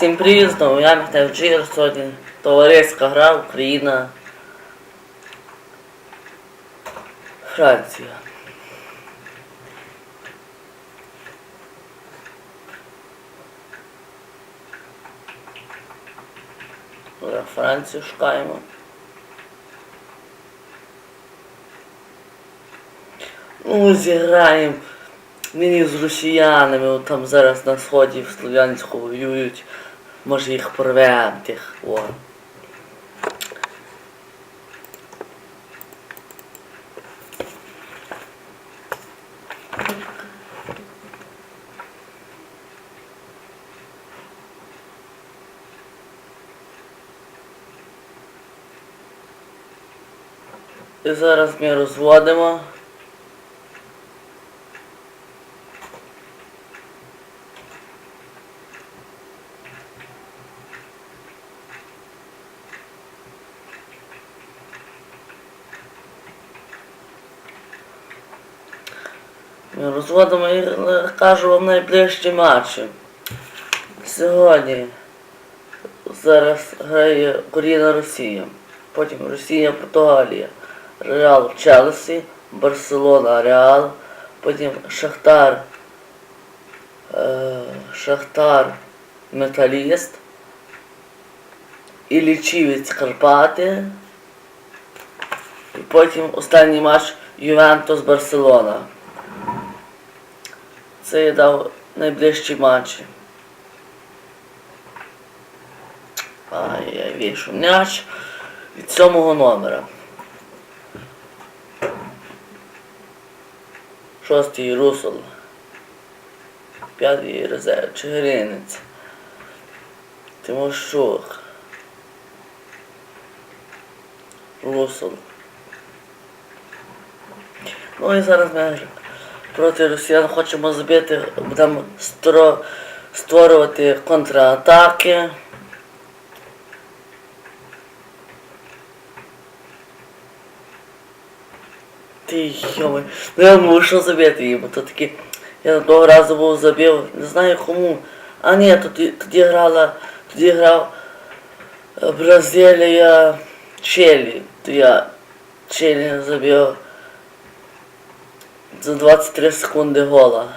Всім привіт, знову я Михайло Джир, сьогодні товариська гра Україна. Франція. Францію шукаємо. Ну, зіграємо мені з росіянами, от там зараз на сході в Слов'янську воюють. Може їх порвемо тих. О. І зараз ми розводимо. Розводимо і кажу вам найближчі матчі. Сьогодні зараз грає Україна Росія. Потім Росія Португалія. Реал Челсі, Барселона Реал, потім Шахтар. Е, Шахтар Металіст. Іллічівець Карпати. І потім останній матч Ювентус Барселона. Це я дав найближчі матчі. Ай, я вийшов м'яч від сьомого номера. Шостий Русул. П'ятий резерв. Чигиринець. Тимошук. Русул. Ну і зараз ми проти росіян хочемо забити, будемо створювати контратаки. Ти йоми, ну я мушу забити їм, бо то таки. Я того разу був забив, не знаю кому. А ні, тоді, тоді грала, тоді грав е, Бразилія Челі. То я Челі забив за 23 секунди гола.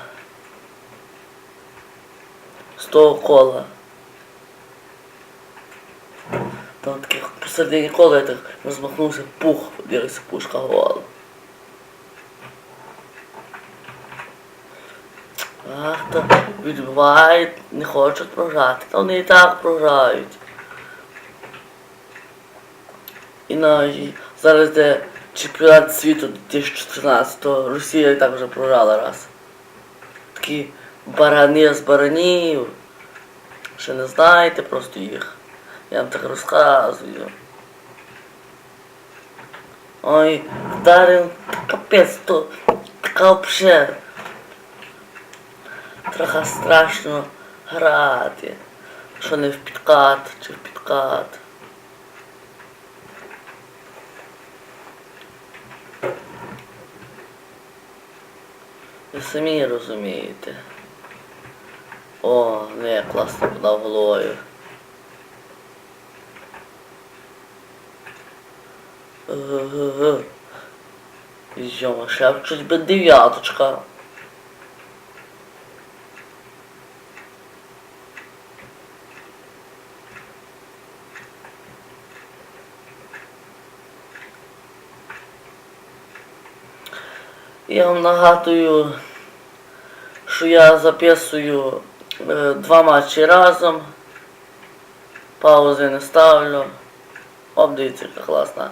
З того кола. Там таких посередині кола я так розмахнувся, пух, дивився пушка гола. Ах, то відбивають, не хочуть програти, та вони і так програють. І навіть зараз де чемпіонат світу 2014-го Росія і так вже програла раз. Такі барани з баранів. Ще не знаєте просто їх. Я вам так розказую. Ой, Дарин, капець, то така взагалі. Трохи страшно грати. Що не в підкат чи в підкат. Ви самі розумієте. О, не, класно подав головою. Йома, ще щось би дев'яточка. Я вам нагадую, що я записую е, два матчі разом. Паузи не ставлю. Оп, дивіться, яка класна.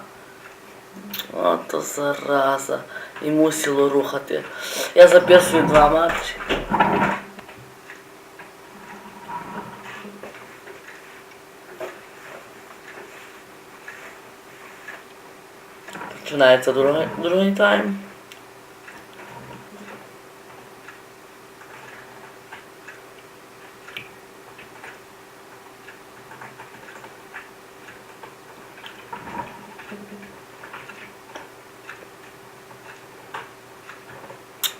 Ото зараза. І мусило рухати. Я записую два матчі. Починається другий, другий тайм.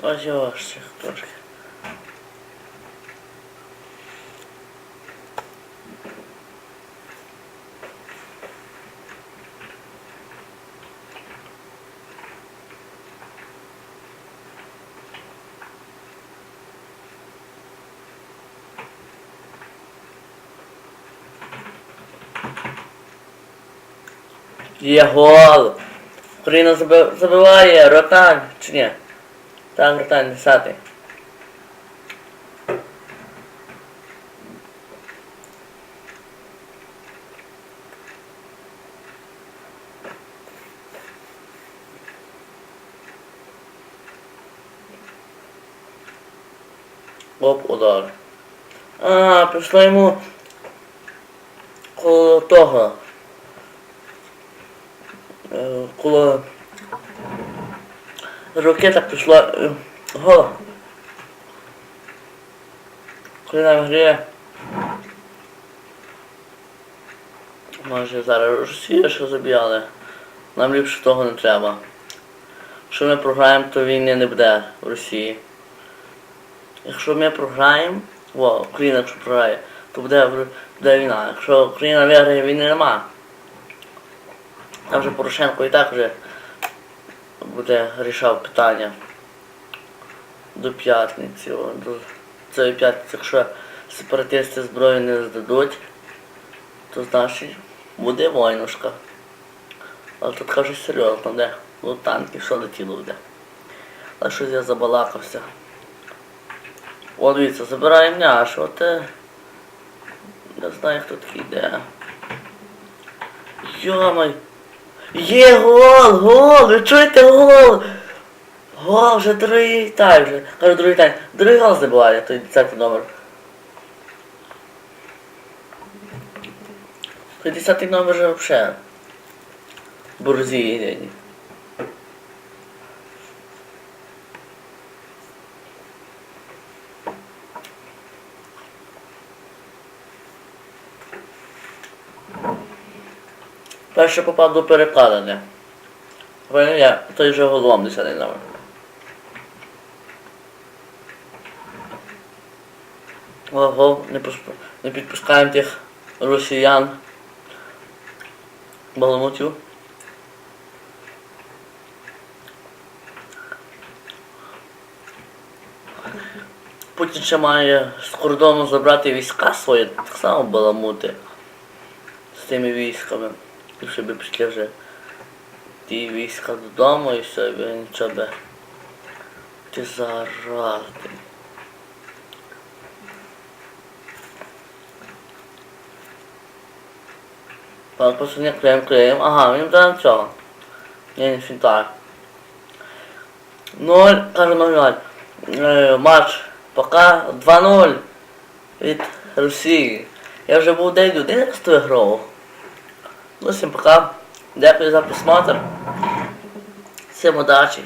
озіошся трошки. Є гол! Україна забиває ротан, чи ні? Так, ротань, десятий. Оп, удар. А, пішло йому коло того. Е, Коло ракета пішла. е, Го. Коли нам грає. Може зараз Росія що забігали. Нам ліпше того не треба. Якщо ми програємо, то війни не буде в Росії. Якщо ми програємо, о, Україна якщо програє, то буде, буде війна. Якщо Україна виграє, війни нема. Там вже Порошенко і так вже буде рішав питання до п'ятниці. До цієї п'ятниці, якщо сепаратисти зброю не здадуть, то значить буде войнушка. Але тут кажуть серйозно, де? Ну танки, що летіло буде. А щось я забалакався. О, дивіться, забираємо м'яч, от е, не знаю хто такий йде. Йомай. Є гол! Гол! Ви чуєте гол? Гол, вже другий тайм вже. Кажу, другий тайм. Другий гол забуває, той 10 номер. Той 10 номер вже взагалі. Бурзії Перше попав до перекладення. Я, той вже голом 10 номер. Ого, не, не підпускаємо тих росіян. Баламутів. Путін ще має з кордону забрати війська свої, так само баламути з тими військами. І щоб пішли вже ті війська додому і все, і нічого. Ти заради. Так, просто не клеїм, клеїм. Ага, він там цього. Ні, не фінтар. 0, каже 0-0. Е, матч пока 2-0 від Росії. Я вже був день один раз ту грав. Ну, всім пока. Дякую за просмотр. Всім удачі.